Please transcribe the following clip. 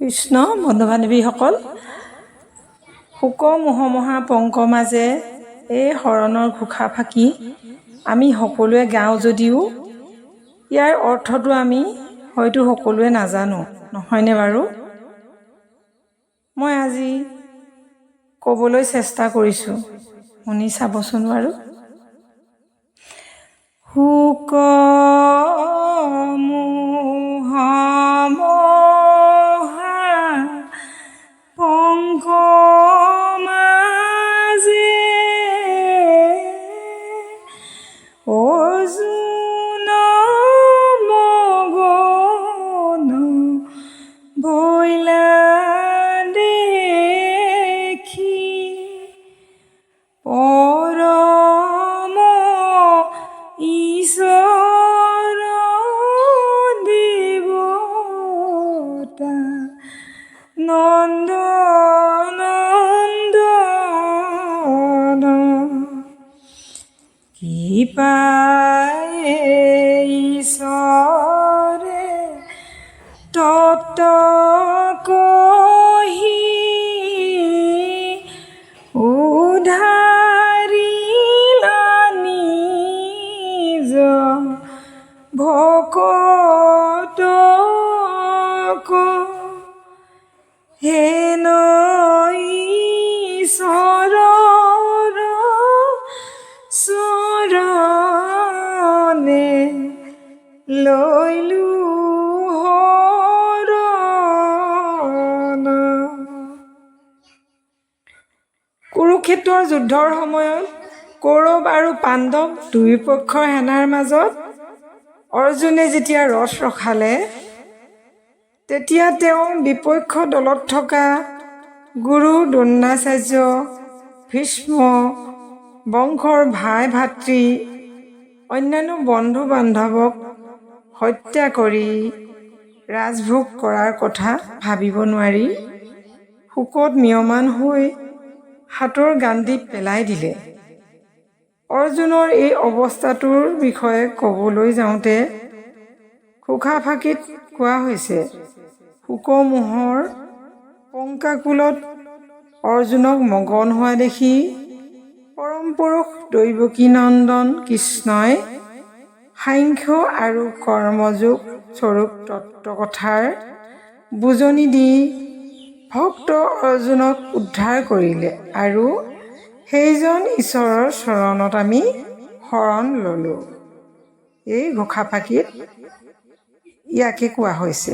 কৃষ্ণ বন্ধু বান্ধৱীসকল শোক মোহমহা পংক মাজে এই শৰণৰ ঘোষা ফাঁকি আমি সকলোৱে গাওঁ যদিও ইয়াৰ অৰ্থটো আমি হয়তো সকলোৱে নাজানো নহয়নে বাৰু? মই আজি ক'বলৈ চেষ্টা কৰিছোঁ শুনি চাবচোন বাৰু। শোক অজুন মগন বইলা দেখি পৰম ঈশ্বৰ দেৱতা নন্দ নন্দন কৃপায়ে ঈশ্বৰে তত কহি উধাৰিলা নিজ ভকতক হেন লৈলো কুৰুক্ষেত্ৰৰ যুদ্ধৰ সময়ত কৌৰৱ আৰু পাণ্ডৱ দুয়োপক্ষৰ সেনাৰ মাজত অৰ্জুনে যেতিয়া ৰথ ৰখালে তেতিয়া তেওঁ বিপক্ষ দলত থকা গুৰু দ্ৰোণাচাৰ্য ভীষ্ম বংশৰ ভাই ভাতৃ অন্যান্য বন্ধু বান্ধৱক হত্যা কৰি ৰাজভোগ কৰাৰ কথা ভাবিব নোৱাৰি। শোকত ম্ৰিয়মান হৈ হাতৰ গাণ্ডি পেলাই দিলে। অৰ্জুনৰ এই অৱস্থাটোৰ বিষয়ে ক'বলৈ যাওঁতে ঘোষাফাঁকিত কোৱা হৈছে, শোকমোহৰ পংকাকুলত অৰ্জুনক মগন হোৱা দেখি পৰম পুৰুষ দৈৱকীনন্দন কৃষ্ণই সাংখ্য আৰু কৰ্মযোগ স্বৰূপ তত্ত্বকথাৰ বুজনি দি ভক্ত অৰ্জুনক উদ্ধাৰ কৰিলে আৰু সেইজন ঈশ্বৰৰ চৰণত আমি শৰণ ল'লোঁ। এই ঘোষাফাঁকিত ইয়াকে কোৱা হৈছে